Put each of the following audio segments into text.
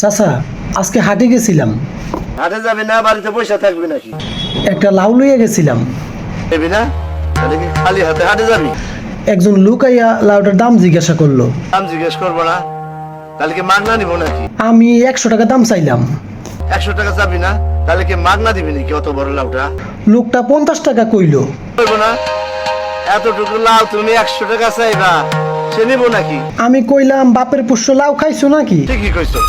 চাচা আজকে হাটে গেছিলাম। হাটে যাবি না বাড়িতে পয়সা থাকবে নাকি? একটা লাউ লইয়া গেছিলাম। দেবি না? তাহলে কি খালি হাতে হাটে যাবি? একজন লোক আইয়া লাউটার দাম জিজ্ঞাসা করল। দাম জিজ্ঞেস করব না। তাহলে কি মাগনা নিবো নাকি? আমি একশো টাকা দাম চাইলাম। একশো টাকা যাবি না? তাহলে কি মাগনা দিবি নাকি অত বড় লাউটা? লোকটা পঞ্চাশ টাকা কইলো। করব না? এতটুকু লাউ তুমি একশো টাকা চাইবা। সে নিবো নাকি? আমি কইলাম বাপের পুষ্য লাউ খাইছো নাকি? ঠিকই কইছো।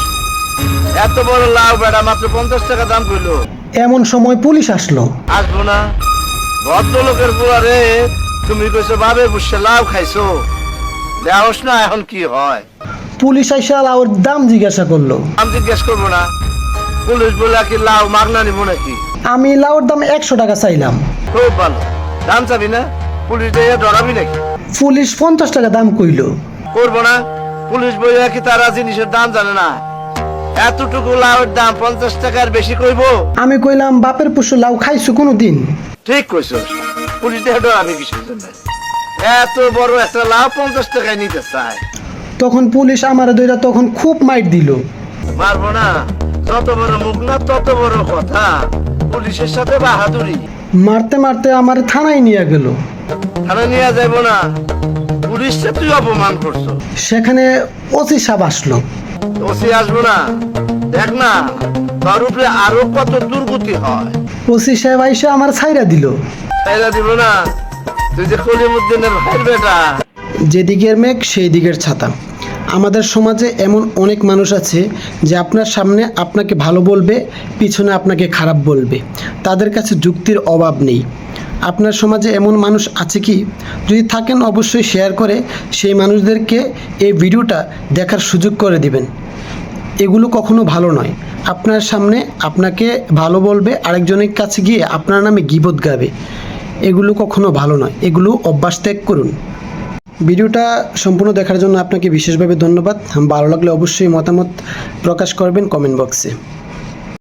এত বড় লাউ বেড়া মাত্র পঞ্চাশ টাকা দাম কইলো। এমন সময় পুলিশ আসলো। আসব না। ভদ্রলোকের বুয়ারে তুমি কইছো বাবে বুসে লাউ খাইছো। দেওস না এখন কি হয়? পুলিশ আইসা লাউর দাম জিজ্ঞাসা করল। আমি জিজ্ঞেস করব না। পুলিশ বলে কি লাউ মাগনা নিবো নাকি? আমি লাউর দাম একশো টাকা চাইলাম। খুব ভালো। দাম চাবি না? পুলিশ দিয়ে ডরাবি নাকি? পুলিশ পঞ্চাশ টাকা দাম কইলো। করব না। পুলিশ বইয়া কি তারা জিনিসের দাম জানে না? এতটুকু লাউয়ের দাম পঞ্চাশ টাকার বেশি কইবো? আমি কইলাম বাপের পুষ্য লাউ খাইছো কোনো দিন ঠিক কইছ। পুলিশ দিয়ে কিসের জন্য এত বড় একটা লাউ পঞ্চাশ টাকায় নিতে চায়। তখন পুলিশ আমার দইরা তখন খুব মাইট দিল। মারবো না। যত বড় মুখ না তত বড় কথা। পুলিশের সাথে বাহাদুরি। মারতে মারতে আমার থানায় নিয়ে গেল। থানা নিয়ে যাইব না। পুলিশকে তুই অপমান করছ। সেখানে ওসি সাহেব আসলো। ওসি আসব না। দেখ না তোর উপরে আরও কত দুর্গতি হয়। ওসি সাহেব আইসা আমার ছাইরা দিল। তাইরা দিব না। তুই যে কলিমুদ্দিনের ভাইয়ের বেটা। যেদিকের মেঘ সেই দিকের ছাতা। আমাদের সমাজে এমন অনেক মানুষ আছে যে আপনার সামনে আপনাকে ভালো বলবে পিছনে আপনাকে খারাপ বলবে। তাদের কাছে যুক্তির অভাব নেই। আপনার সমাজে এমন মানুষ আছে কি? যদি থাকেন অবশ্যই শেয়ার করে সেই মানুষদেরকে এই ভিডিওটা দেখার সুযোগ করে দিবেন। এগুলো কখনো ভালো নয়। আপনার সামনে আপনাকে ভালো বলবে, আরেকজনের কাছে গিয়ে আপনার নামে গিবত গাবে। এগুলো কখনো ভালো নয়। এগুলো অভ্যাস ত্যাগ করুন। ভিডিওটা সম্পূর্ণ দেখার জন্য আপনাকে বিশেষভাবে ধন্যবাদ। ভালো লাগলে অবশ্যই মতামত প্রকাশ করবেন কমেন্ট বক্সে।